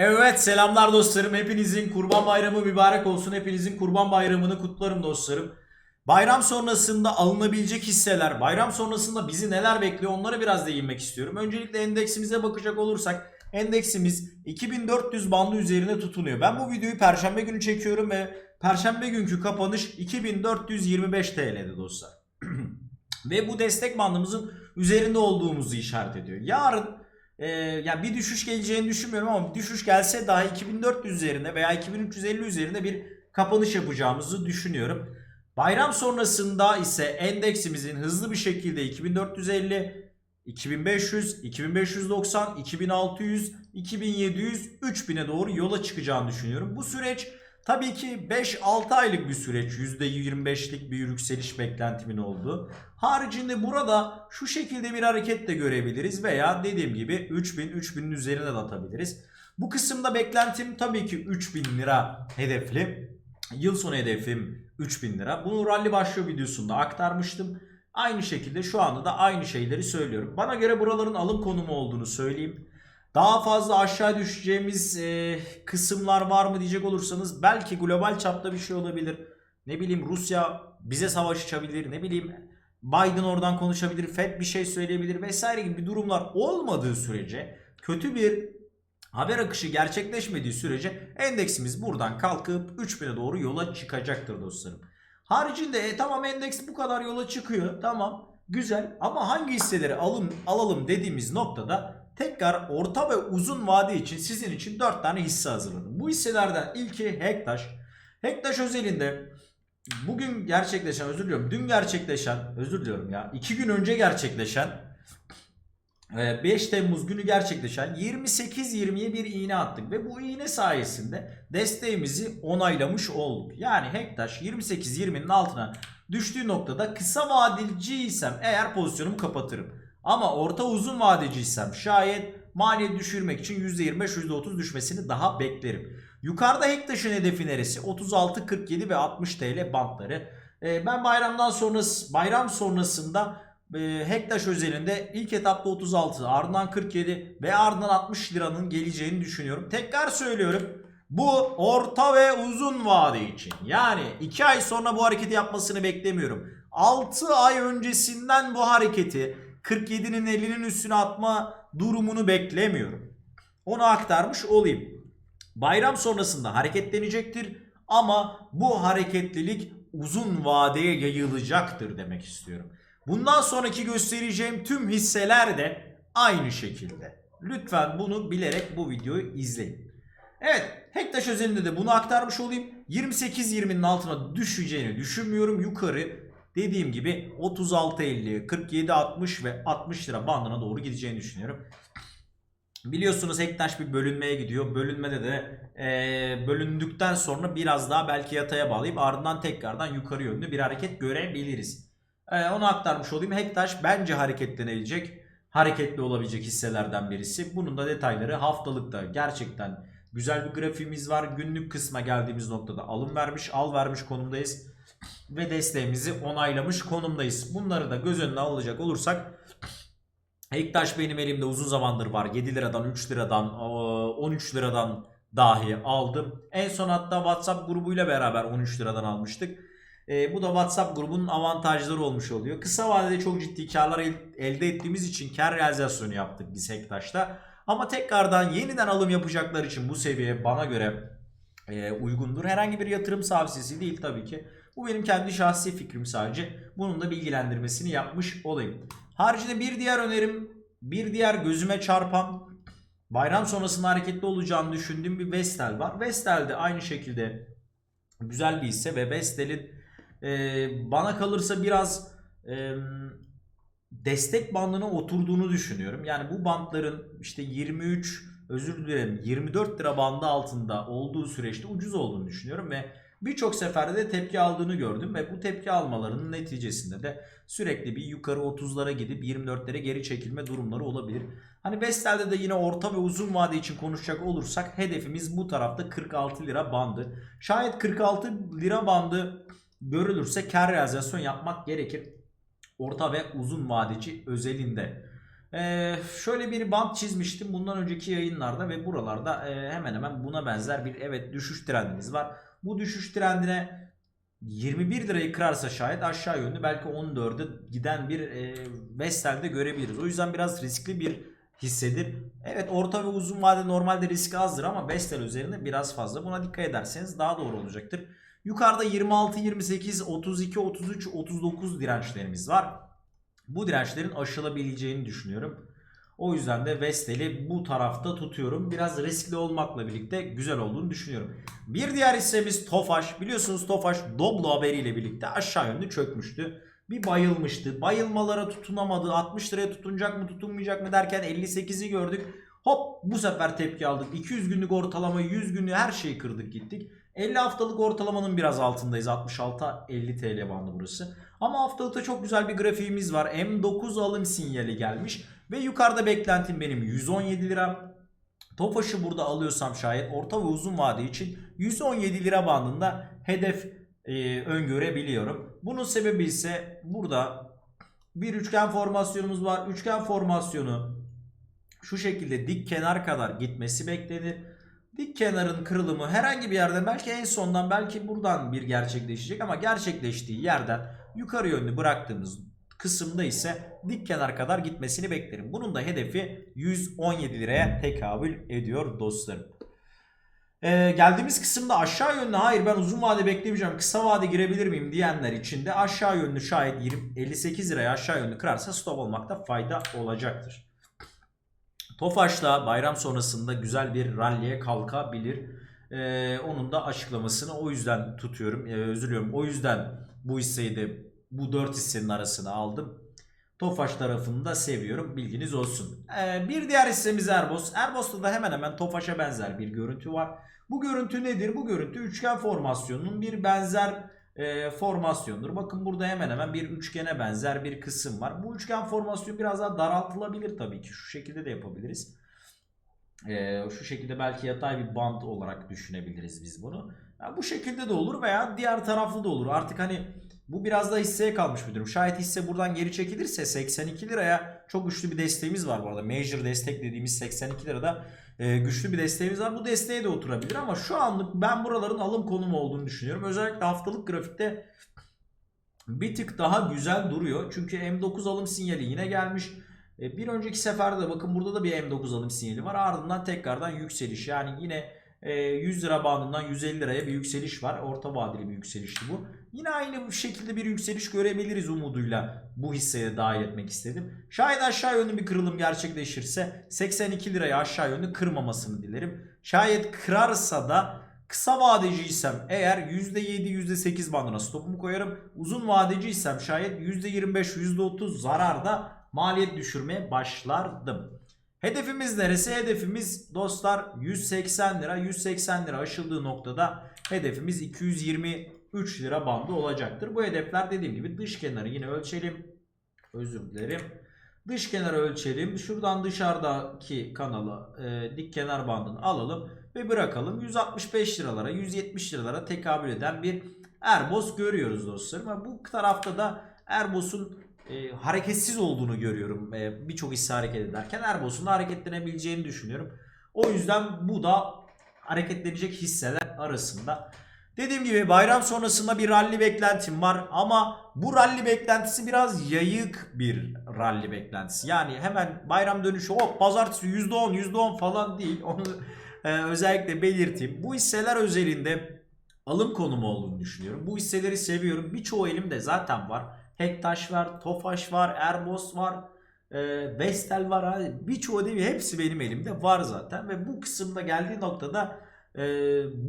Evet selamlar dostlarım. Hepinizin kurban bayramı mübarek olsun. Hepinizin kurban bayramını kutlarım dostlarım. Bayram sonrasında alınabilecek hisseler, bayram sonrasında bizi neler bekliyor onlara biraz değinmek istiyorum. Öncelikle endeksimize bakacak olursak endeksimiz 2400 bandı üzerine tutunuyor. Ben bu videoyu perşembe günü çekiyorum ve perşembe günkü kapanış 2425 TL'de dostlar. ve bu destek bandımızın üzerinde olduğumuzu işaret ediyor. Yarın ee, yani bir düşüş geleceğini düşünmüyorum ama düşüş gelse daha 2400 üzerinde veya 2350 üzerinde bir kapanış yapacağımızı düşünüyorum. Bayram sonrasında ise endeksimizin hızlı bir şekilde 2450, 2500, 2590, 2600, 2700, 3000'e doğru yola çıkacağını düşünüyorum. Bu süreç tabii ki 5-6 aylık bir süreç. %25'lik bir yükseliş beklentimin olduğu. Haricinde burada şu şekilde bir hareket de görebiliriz veya dediğim gibi 3000 3000'in üzerine de atabiliriz. Bu kısımda beklentim tabii ki 3000 lira hedefli. Yıl sonu hedefim 3000 lira. Bunu rally başlıyor videosunda aktarmıştım. Aynı şekilde şu anda da aynı şeyleri söylüyorum. Bana göre buraların alım konumu olduğunu söyleyeyim. Daha fazla aşağı düşeceğimiz e, kısımlar var mı diyecek olursanız belki global çapta bir şey olabilir. Ne bileyim Rusya bize savaş açabilir. Ne bileyim Biden oradan konuşabilir. Fed bir şey söyleyebilir vesaire gibi durumlar olmadığı sürece kötü bir haber akışı gerçekleşmediği sürece endeksimiz buradan kalkıp 3000'e doğru yola çıkacaktır dostlarım. Haricinde e, tamam endeks bu kadar yola çıkıyor. Tamam güzel ama hangi hisseleri alım, alalım dediğimiz noktada tekrar orta ve uzun vade için sizin için 4 tane hisse hazırladım. Bu hisselerden ilki Hektaş. Hektaş özelinde bugün gerçekleşen özür diliyorum dün gerçekleşen özür diliyorum ya 2 gün önce gerçekleşen e, 5 Temmuz günü gerçekleşen 28-20'ye bir iğne attık ve bu iğne sayesinde desteğimizi onaylamış olduk. Yani Hektaş 28-20'nin altına düştüğü noktada kısa vadeciysem eğer pozisyonumu kapatırım. Ama orta uzun vadeciysem şayet maliyet düşürmek için %25-%30 düşmesini daha beklerim. Yukarıda Hektaş'ın hedefi neresi? 36, 47 ve 60 TL bantları. Ee, ben bayramdan sonrası bayram sonrasında e, Hektaş özelinde ilk etapta 36, ardından 47 ve ardından 60 liranın geleceğini düşünüyorum. Tekrar söylüyorum. Bu orta ve uzun vade için. Yani 2 ay sonra bu hareketi yapmasını beklemiyorum. 6 ay öncesinden bu hareketi 47'nin 50'nin üstüne atma durumunu beklemiyorum. Onu aktarmış olayım. Bayram sonrasında hareketlenecektir ama bu hareketlilik uzun vadeye yayılacaktır demek istiyorum. Bundan sonraki göstereceğim tüm hisseler de aynı şekilde. Lütfen bunu bilerek bu videoyu izleyin. Evet, Hektaş özelinde de bunu aktarmış olayım. 28-20'nin altına düşeceğini düşünmüyorum. Yukarı dediğim gibi 36-50, 47-60 ve 60 lira bandına doğru gideceğini düşünüyorum. Biliyorsunuz Hektaş bir bölünmeye gidiyor. Bölünmede de e, bölündükten sonra biraz daha belki yataya bağlayıp ardından tekrardan yukarı yönlü bir hareket görebiliriz. E, onu aktarmış olayım. Hektaş bence hareketlenebilecek, hareketli olabilecek hisselerden birisi. Bunun da detayları haftalıkta gerçekten güzel bir grafiğimiz var. Günlük kısma geldiğimiz noktada alım vermiş, al vermiş konumdayız. Ve desteğimizi onaylamış konumdayız. Bunları da göz önüne alacak olursak Hektaş benim elimde uzun zamandır var. 7 liradan 3 liradan 13 liradan dahi aldım. En son hatta WhatsApp grubuyla beraber 13 liradan almıştık. E, bu da WhatsApp grubunun avantajları olmuş oluyor. Kısa vadede çok ciddi karlar el- elde ettiğimiz için kar realizasyonu yaptık biz Hektaş'ta. Ama tekrardan yeniden alım yapacaklar için bu seviye bana göre e, uygundur. Herhangi bir yatırım tavsiyesi değil tabii ki. Bu benim kendi şahsi fikrim sadece. Bunun da bilgilendirmesini yapmış olayım. Haricinde bir diğer önerim, bir diğer gözüme çarpan bayram sonrasında hareketli olacağını düşündüğüm bir Vestel var. Vestel de aynı şekilde güzel bir hisse ve Vestel'in e, bana kalırsa biraz e, destek bandına oturduğunu düşünüyorum. Yani bu bantların işte 23 özür dilerim 24 lira bandı altında olduğu süreçte ucuz olduğunu düşünüyorum ve birçok seferde de tepki aldığını gördüm ve bu tepki almalarının neticesinde de sürekli bir yukarı 30'lara gidip 24'lere geri çekilme durumları olabilir. Hani Vestel'de de yine orta ve uzun vade için konuşacak olursak hedefimiz bu tarafta 46 lira bandı. Şayet 46 lira bandı görülürse kar realizasyon yapmak gerekir. Orta ve uzun vadeci özelinde. Ee, şöyle bir bant çizmiştim bundan önceki yayınlarda ve buralarda e, hemen hemen buna benzer bir evet düşüş trendimiz var. Bu düşüş trendine 21 lirayı kırarsa şayet aşağı yönlü belki 14'e giden bir e, Vestel'de görebiliriz. O yüzden biraz riskli bir hissedir. Evet orta ve uzun vadede normalde risk azdır ama Vestel üzerinde biraz fazla. Buna dikkat ederseniz daha doğru olacaktır. Yukarıda 26, 28, 32, 33, 39 dirençlerimiz var. Bu dirençlerin aşılabileceğini düşünüyorum. O yüzden de Vestel'i bu tarafta tutuyorum. Biraz riskli olmakla birlikte güzel olduğunu düşünüyorum. Bir diğer hissemiz Tofaş. Biliyorsunuz Tofaş Doblo haberiyle birlikte aşağı yönlü çökmüştü. Bir bayılmıştı. Bayılmalara tutunamadı. 60 liraya tutunacak mı tutunmayacak mı derken 58'i gördük. Hop bu sefer tepki aldık. 200 günlük ortalama 100 günlük her şeyi kırdık gittik. 50 haftalık ortalamanın biraz altındayız. 66-50 TL bandı burası. Ama haftalıkta çok güzel bir grafiğimiz var. M9 alım sinyali gelmiş. Ve yukarıda beklentim benim 117 lira. Tofaş'ı burada alıyorsam şayet orta ve uzun vade için 117 lira bandında hedef e, öngörebiliyorum. Bunun sebebi ise burada bir üçgen formasyonumuz var. Üçgen formasyonu şu şekilde dik kenar kadar gitmesi beklenir. Dik kenarın kırılımı herhangi bir yerden belki en sondan belki buradan bir gerçekleşecek ama gerçekleştiği yerden yukarı yönlü bıraktığımız kısımda ise dik kenar kadar gitmesini beklerim. Bunun da hedefi 117 liraya tekabül ediyor dostlarım. Ee, geldiğimiz kısımda aşağı yönlü hayır ben uzun vade beklemeyeceğim kısa vade girebilir miyim diyenler için de aşağı yönlü şayet 20, 58 liraya aşağı yönlü kırarsa stop olmakta fayda olacaktır. Tofaş'la bayram sonrasında güzel bir ralliye kalkabilir. Ee, onun da açıklamasını o yüzden tutuyorum. Ee, özür diliyorum. O yüzden bu hisseyi de bu 4 hissenin arasına aldım. Tofaş tarafını da seviyorum. Bilginiz olsun. Ee, bir diğer hissemiz Erbos. Erbos'ta da hemen hemen Tofaş'a benzer bir görüntü var. Bu görüntü nedir? Bu görüntü üçgen formasyonunun bir benzer e, formasyondur. Bakın burada hemen hemen bir üçgene benzer bir kısım var. Bu üçgen formasyon biraz daha daraltılabilir tabii ki. Şu şekilde de yapabiliriz. E, şu şekilde belki yatay bir band olarak düşünebiliriz biz bunu. Ya bu şekilde de olur veya diğer taraflı da olur. Artık hani bu biraz da hisseye kalmış bir durum. Şayet hisse buradan geri çekilirse 82 liraya çok güçlü bir desteğimiz var bu arada. Major destek dediğimiz 82 lirada e, güçlü bir desteğimiz var. Bu desteğe de oturabilir ama şu anlık ben buraların alım konumu olduğunu düşünüyorum. Özellikle haftalık grafikte bir tık daha güzel duruyor. Çünkü M9 alım sinyali yine gelmiş. E, bir önceki seferde de bakın burada da bir M9 alım sinyali var. Ardından tekrardan yükseliş. Yani yine e, 100 lira bandından 150 liraya bir yükseliş var. Orta vadeli bir yükselişti bu. Yine aynı bu şekilde bir yükseliş görebiliriz umuduyla bu hisseye dahil etmek istedim. Şayet aşağı yönlü bir kırılım gerçekleşirse 82 liraya aşağı yönlü kırmamasını dilerim. Şayet kırarsa da kısa vadeciysem eğer %7 %8 bandına stopumu koyarım. Uzun vadeciysem şayet %25 %30 zararda maliyet düşürmeye başlardım. Hedefimiz neresi? Hedefimiz dostlar 180 lira. 180 lira aşıldığı noktada hedefimiz 223 lira bandı olacaktır. Bu hedefler dediğim gibi dış kenarı yine ölçelim. Özür dilerim. Dış kenarı ölçelim. Şuradan dışarıdaki kanalı e, dik kenar bandını alalım ve bırakalım. 165 liralara 170 liralara tekabül eden bir Erbos görüyoruz dostlarım. Bu tarafta da Erbos'un e, hareketsiz olduğunu görüyorum. E, Birçok hisse hareket ederken Erbos'un da hareketlenebileceğini düşünüyorum. O yüzden bu da hareketlenecek hisseler arasında. Dediğim gibi bayram sonrasında bir rally beklentim var ama bu rally beklentisi biraz yayık bir rally beklentisi. Yani hemen bayram dönüşü hop pazartesi %10 %10 falan değil. Onu e, özellikle belirteyim. Bu hisseler özelinde alım konumu olduğunu düşünüyorum. Bu hisseleri seviyorum. Birçoğu elimde zaten var. Hektaş var, Tofaş var, Erbos var, e, Vestel var. Hani birçoğu değil hepsi benim elimde var zaten. Ve bu kısımda geldiği noktada e,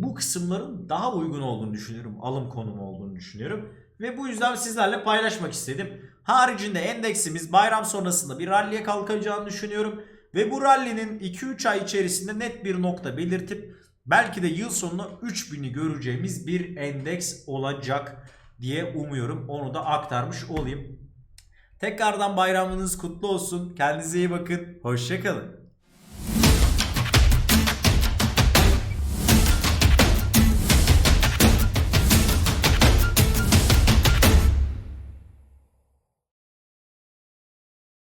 bu kısımların daha uygun olduğunu düşünüyorum. Alım konumu olduğunu düşünüyorum. Ve bu yüzden sizlerle paylaşmak istedim. Haricinde endeksimiz bayram sonrasında bir ralliye kalkacağını düşünüyorum. Ve bu rallinin 2-3 ay içerisinde net bir nokta belirtip belki de yıl sonunda 3000'i göreceğimiz bir endeks olacak diye umuyorum. Onu da aktarmış olayım. Tekrardan bayramınız kutlu olsun. Kendinize iyi bakın. Hoşçakalın.